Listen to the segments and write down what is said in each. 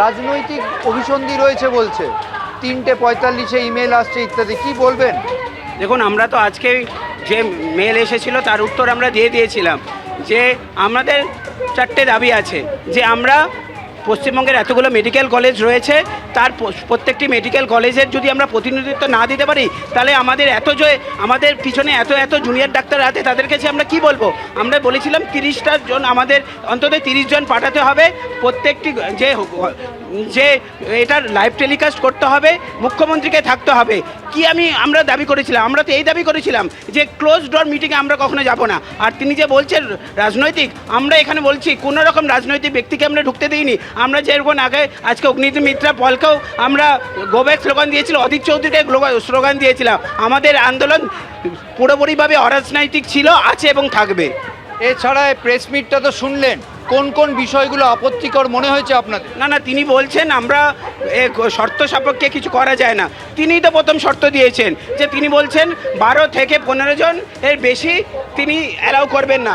রাজনৈতিক অভিসন্ধি রয়েছে বলছে। তিনটে পঁয়তাল্লিশে ইমেল আসছে ইত্যাদি, কি বলবেন? দেখুন, আমরা তো আজকে যে মেল এসেছিল তার উত্তর আমরা দিয়ে দিয়েছিলাম যে আমাদের চারটে দাবি আছে, যে আমরা পশ্চিমবঙ্গের এতগুলো মেডিকেল কলেজ রয়েছে তার প্রত্যেকটি মেডিকেল কলেজের যদি আমরা প্রতিনিধিত্ব না দিতে পারি, তাহলে আমাদের এত যে আমাদের পিছনে এত এত জুনিয়র ডাক্তার আছে তাদের কাছে আমরা কি বলব? আমরা বলেছিলাম তিরিশটা জন, আমাদের অন্তত তিরিশ জন পাঠাতে হবে, প্রত্যেকটি যে যে এটার লাইভ টেলিকাস্ট করতে হবে, মুখ্যমন্ত্রীকে থাকতে হবে। কি আমি, আমরা দাবি করেছিলাম, আমরা তো এই দাবি করেছিলাম যে ক্লোজ ডোর মিটিংয়ে আমরা কখনো যাব না। আর তিনি যে বলছেন রাজনৈতিক, আমরা এখানে বলছি, কোনো রকম রাজনৈতিক ব্যক্তিকে আমরা ঢুকতে দিইনি। আমরা যেরকম আগে আজকে অগ্নিতি মিত্রা পলকেও আমরা গোব্যাক স্লোগান দিয়েছিল অধীর চৌধুরীকে স্লোগান দিয়েছিলাম। আমাদের আন্দোলন পুরোপুরিভাবে অরাজনৈতিক ছিল আছে এবং থাকবে। এছাড়া প্রেস মিটটা তো শুনলেন কোন কোন বিষয়গুলো আপত্তিকর মনে হয়েছে আপনাদের? না না তিনি বলছেন আমরা শর্ত সাপেক্ষে কিছু করা যায় না। তিনিই তো প্রথম শর্ত দিয়েছেন যে তিনি বলছেন বারো থেকে পনেরো জন এর বেশি তিনি অ্যালাউ করবেন না।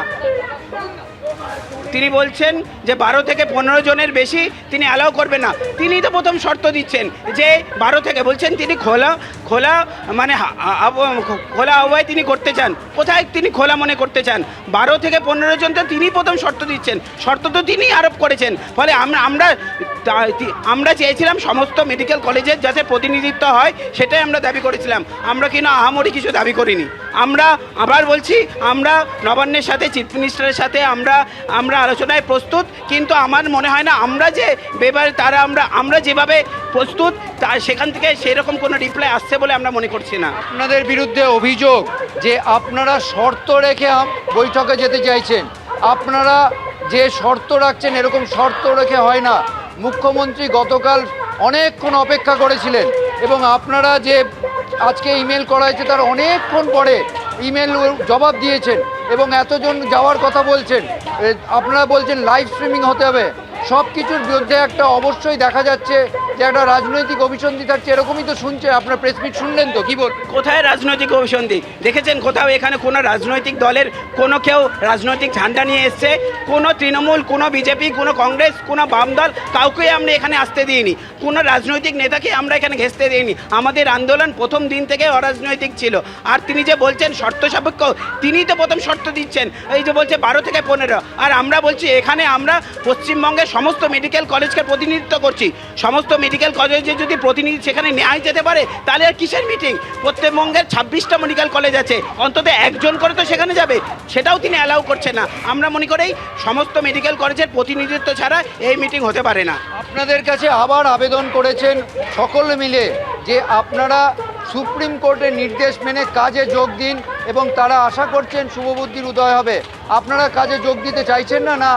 তিনি বলছেন যে বারো থেকে পনেরো জনের বেশি তিনি অ্যালাউ করবেন না। তিনি তো প্রথম শর্ত দিচ্ছেন যে বারো থেকে বলছেন তিনি খোলা খোলা মানে খোলা আবহাওয়ায় তিনি করতে চান। কোথায় তিনি খোলা মনে করতে চান? বারো থেকে পনেরো জন তো তিনি প্রথম শর্ত দিচ্ছেন। শর্ত তো তিনি আরোপ করেছেন। ফলে আমরা আমরা আমরা চেয়েছিলাম সমস্ত মেডিকেল কলেজের যাতে প্রতিনিধিত্ব হয়, সেটাই আমরা দাবি করেছিলাম। আমরা কিনা আহামরি কিছু দাবি করিনি। আমরা আবার বলছি, আমরা নবান্নের সাথে, চিফ মিনিস্টারের সাথে আমরা আমরা আলোচনায় প্রস্তুত, কিন্তু আমার মনে হয় না আমরা যে বেবার তারা আমরা আমরা যেভাবে প্রস্তুত, তা সেখান থেকে সেরকম কোনো রিপ্লাই আসছে বলে আমরা মনে করছি না। আপনাদের বিরুদ্ধে অভিযোগ যে আপনারা শর্ত রেখে বৈঠকে যেতে চাইছেন। আপনারা যে শর্ত রাখছেন এরকম শর্ত রেখে হয় না। মুখ্যমন্ত্রী গতকাল অনেকক্ষণ অপেক্ষা করেছিলেন এবং আপনারা যে আজকে ইমেল করা হয়েছে তার অনেকক্ষণ পরে ইমেল জবাব দিয়েছেন এবং এতজন যাওয়ার কথা বলছেন। আপনারা বলছেন লাইভ স্ট্রিমিং হতে হবে। সব কিছুর বিরুদ্ধে একটা অবশ্যই দেখা যাচ্ছে। যে একটা রাজনৈতিক অভিসন্ধি থাকছে এরকমই তো শুনছে, আপনার প্রেস মিট শুনলেন তো, কি বল? কোথায় রাজনৈতিক অভিসন্ধি? দেখেছেন কোথাও এখানে কোনো রাজনৈতিক দলের, কোনো কেউ রাজনৈতিক ঝান্ডা নিয়ে এসছে, কোনো তৃণমূল, কোনো বিজেপি, কোনো কংগ্রেস, কোনো বাম দল, কাউকে আমরা এখানে আসতে দিইনি। কোনো রাজনৈতিক নেতাকে আমরা এখানে ঘেঁচতে দিইনি। আমাদের আন্দোলন প্রথম দিন থেকে অরাজনৈতিক ছিল। আর তিনি যে বলছেন শর্ত সাপেক্ষ, তিনিই তো প্রথম শর্ত দিচ্ছেন। এই যে বলছে বারো থেকে পনেরো। আর আমরা বলছি, এখানে আমরা পশ্চিমবঙ্গের সমস্ত মেডিকেল কলেজকে প্রতিনিধিত্ব করছি। সমস্ত মেডিকেল কলেজে যদি প্রতিনিধি সেখানে নেওয়াই যেতে পারে, তাহলে আর কিসের মিটিং পশ্চিমবঙ্গের ছাব্বিশটা মেডিকেল কলেজ আছে। অন্তত একজন করে তো সেখানে যাবে। সেটাও তিনি অ্যালাউ করছে না। আমরা মনে করি, সমস্ত মেডিকেল কলেজের প্রতিনিধিত্ব ছাড়া এই মিটিং হতে পারে না। আপনাদের কাছে আবার আবেদন করেছেন সকলে মিলে যে আপনারা সুপ্রিম কোর্টের নির্দেশ মেনে কাজে যোগ দিন এবং তারা আশা করছেন শুভবুদ্ধির উদয় হবে। আপনারা কাজে যোগ দিতে চাইছেন না না?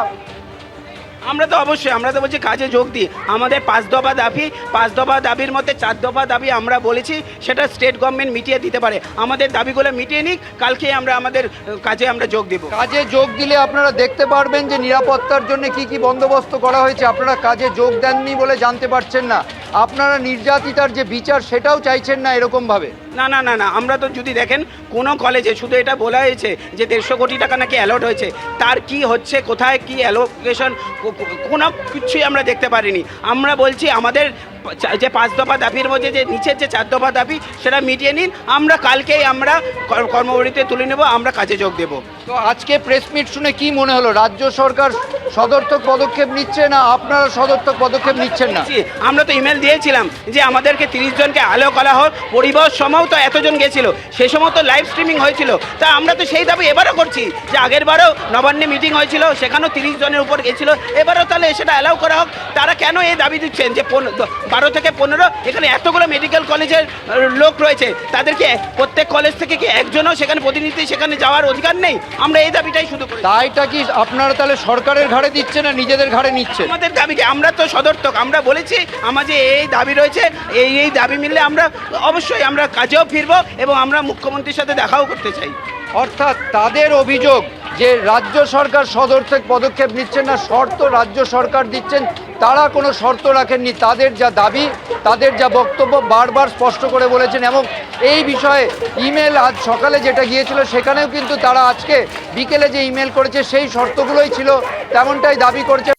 আমরা তো অবশ্যই, আমরা তো বলছি কাজে যোগ দিই। আমাদের পাঁচ দফা দাবি, পাঁচ দফা দাবির মধ্যে চার দফা দাবি আমরা বলেছি, সেটা স্টেট গভর্নমেন্ট মিটিয়ে দিতে পারে। আমাদের দাবিগুলো মিটিয়ে নিক, কালকে আমরা আমাদের কাজে আমরা যোগ দিব। কাজে যোগ দিলে আপনারা দেখতে পারবেন যে নিরাপত্তার জন্য কি কি বন্দোবস্ত করা হয়েছে। আপনারা কাজে যোগ দেননি বলে জানতে পারছেন না। আপনারা নির্যাতিতার যে বিচার সেটাও চাইছেন না এরকমভাবে? না না না না আমরা তো যদি দেখেন কোনো কলেজে শুধু এটা বলা হয়েছে যে দেড়শো কোটি টাকা নাকি অ্যালট হয়েছে তার কি হচ্ছে কোথায় কি অ্যালোকেশন কোনো কিছুই আমরা দেখতে পারিনি। আমরা বলছি আমাদের যে পাঁচ দফা দাবির মধ্যে যে নিচের যে চার দফা দাবি সেটা মিটিয়ে নিন আমরা কালকেই আমরা কর- কর্মবরীতে তুলে নেব আমরা কাজে যোগ দেবো। তো আজকে প্রেস মিট শুনে কি মনে হলো? রাজ্য সরকার সদর্থক পদক্ষেপ নিচ্ছে না? আপনারা সদর্থক পদক্ষেপ নিচ্ছেন না? আমরা তো ইমেল দিয়েছিলাম যে আমাদেরকে তিরিশ জনকে আলো করা হোক পরিবহ সময়ও তো এতজন গেছিল সে সময় তো লাইভ স্ট্রিমিং হয়েছিল। তা আমরা তো সেই দাবি এবারও করছি যে আগের বারও নবান্নে মিটিং হয়েছিল সেখানেও তিরিশ জনের উপর গেছিল। এবারও তাহলে সেটা অ্যালাউ করা হোক। তারা কেন এই দাবি দিচ্ছেন যে বারো থেকে পনেরো? এখানে এতগুলো মেডিকেল কলেজের লোক রয়েছে। তাদেরকে প্রত্যেক কলেজ থেকে কি একজনও সেখানে প্রতিনিধি সেখানে যাওয়ার অধিকার নেই? আমরা এই দাবিটাই শুধু করি। দায়টা কি আপনারা তাহলে সরকারের ঘাড়ে দিচ্ছে না নিজেদের ঘরে নিচ্ছে? আমাদের দাবিকে আমরা তো সদর্থক আমরা বলেছি আমাদের যে এই দাবি রয়েছে এই এই দাবি মিললে আমরা অবশ্যই আমরা কাজেও ফিরবো এবং আমরা মুখ্যমন্ত্রীর সাথে দেখাও করতে চাই। অর্থাৎ তাদের অভিযোগ যে রাজ্য সরকার সদর্থক পদক্ষেপ নিচ্ছেন না শর্ত রাজ্য সরকার দিচ্ছেন তারা কোনো শর্ত রাখেননি, তাদের যা দাবি, তাদের যা বক্তব্য বারবার স্পষ্ট করে বলেছেন এবং এই বিষয়ে ইমেল আজ সকালে যেটা গিয়েছিল সেখানেও কিন্তু তারা আজকে বিকেলে যে ইমেল করেছে সেই শর্তগুলোই ছিল, তেমনটাই দাবি করছে।